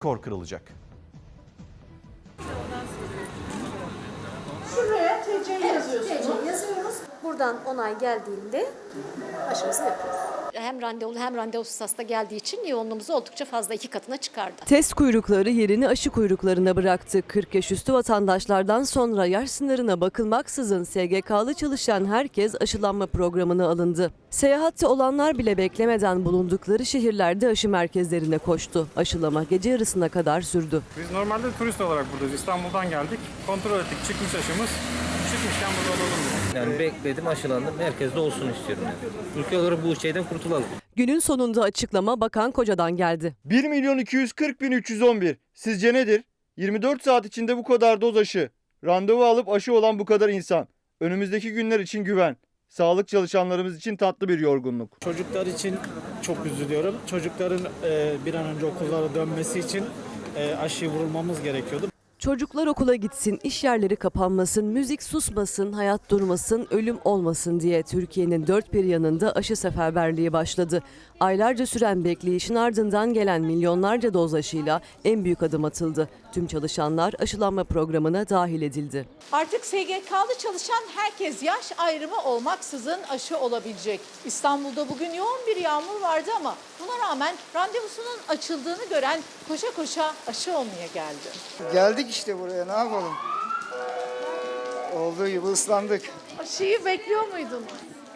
Kor kırılacak. Şuraya TC yazıyorsunuz. Buradan onay geldiğinde aşımızı yapıyoruz. Hem randevulu hem randevusuz hasta geldiği için yoğunluğumuzu oldukça fazla iki katına çıkardı. Test kuyrukları yerini aşı kuyruklarına bıraktı. 40 yaş üstü vatandaşlardan sonra yaş sınırına bakılmaksızın SGK'lı çalışan herkes aşılanma programına alındı. Seyahatte olanlar bile beklemeden bulundukları şehirlerde aşı merkezlerine koştu. Aşılama gece yarısına kadar sürdü. Biz normalde turist olarak buradayız. İstanbul'dan geldik. Kontrol ettik. Çıkmış aşımız. Çıkmışken burada olalım. Yani bekledim aşılandım. Herkes de olsun istiyorum yani. Ülke olarak bu şeyden kurtulalım. Günün sonunda açıklama Bakan Koca'dan geldi. 1 milyon 240 bin 311. Sizce nedir? 24 saat içinde bu kadar doz aşı. Randevu alıp aşı olan bu kadar insan. Önümüzdeki günler için güven. Sağlık çalışanlarımız için tatlı bir yorgunluk. Çocuklar için çok üzülüyorum. Çocukların e, bir an önce okullara dönmesi için e, aşıyı vurulmamız gerekiyordu. Çocuklar okula gitsin, iş yerleri kapanmasın, müzik susmasın, hayat durmasın, ölüm olmasın diye Türkiye'nin dört bir yanında aşı seferberliği başladı. Aylarca süren bekleyişin ardından gelen milyonlarca doz aşıyla en büyük adım atıldı. Tüm çalışanlar aşılanma programına dahil edildi. Artık SGK'lı çalışan herkes yaş ayrımı olmaksızın aşı olabilecek. İstanbul'da bugün yoğun bir yağmur vardı ama buna rağmen randevusunun açıldığını gören koşa koşa aşı olmaya geldi. Geldik işte buraya ne yapalım? Olduğu gibi ıslandık. Aşıyı bekliyor muydun?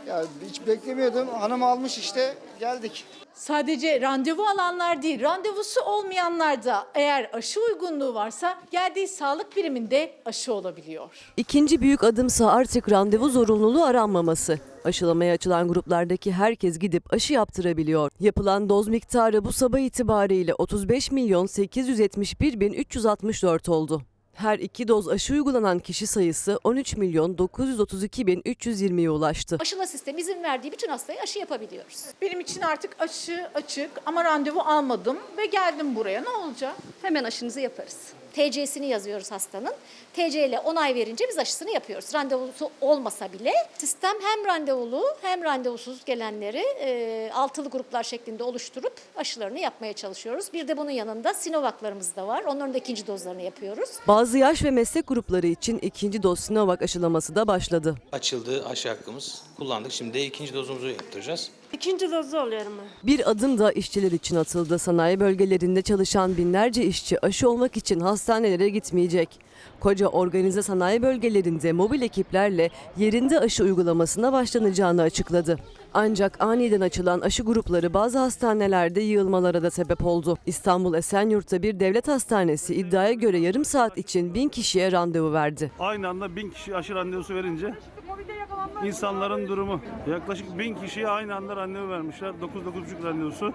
Ya hiç beklemiyordum. Hanım almış işte geldik. Sadece randevu alanlar değil, randevusu olmayanlar da eğer aşı uygunluğu varsa geldiği sağlık biriminde aşı olabiliyor. İkinci büyük adımsa artık randevu zorunluluğu aranmaması. Aşılamaya açılan gruplardaki herkes gidip aşı yaptırabiliyor. Yapılan doz miktarı bu sabah itibariyle 35 milyon 871 bin 364 oldu. Her iki doz aşı uygulanan kişi sayısı 13 milyon 932 bin 320'ye ulaştı. Aşıla sistemi izin verdiği bütün hastaya aşı yapabiliyoruz. Benim için artık aşı açık ama randevu almadım ve geldim buraya. Ne olacak? Hemen aşınızı yaparız. TC'sini yazıyoruz hastanın. TC ile onay verince biz aşısını yapıyoruz. Randevusu olmasa bile sistem hem randevulu hem randevusuz gelenleri e, altılı gruplar şeklinde oluşturup aşılarını yapmaya çalışıyoruz. Bir de bunun yanında Sinovac'larımız da var. Onların da ikinci dozlarını yapıyoruz. Bazı yaş ve meslek grupları için ikinci doz Sinovac aşılaması da başladı. açıldı aşı hakkımız. Kullandık. Şimdi de ikinci dozumuzu yaptıracağız. İkinci dozu oluyorum ben. Bir adım da işçiler için atıldı. Sanayi bölgelerinde çalışan binlerce işçi aşı olmak için hastanelere gitmeyecek. Koca organize sanayi bölgelerinde mobil ekiplerle yerinde aşı uygulamasına başlanacağını açıkladı. Ancak aniden açılan aşı grupları bazı hastanelerde yığılmalara da sebep oldu. İstanbul Esenyurt'ta bir devlet hastanesi iddiaya göre yarım saat için bin kişiye randevu verdi. Aynı anda bin kişi aşı randevusu verince insanların durumu yaklaşık bin kişiye aynı anda randevu vermişler. 9-9,5 randevusu.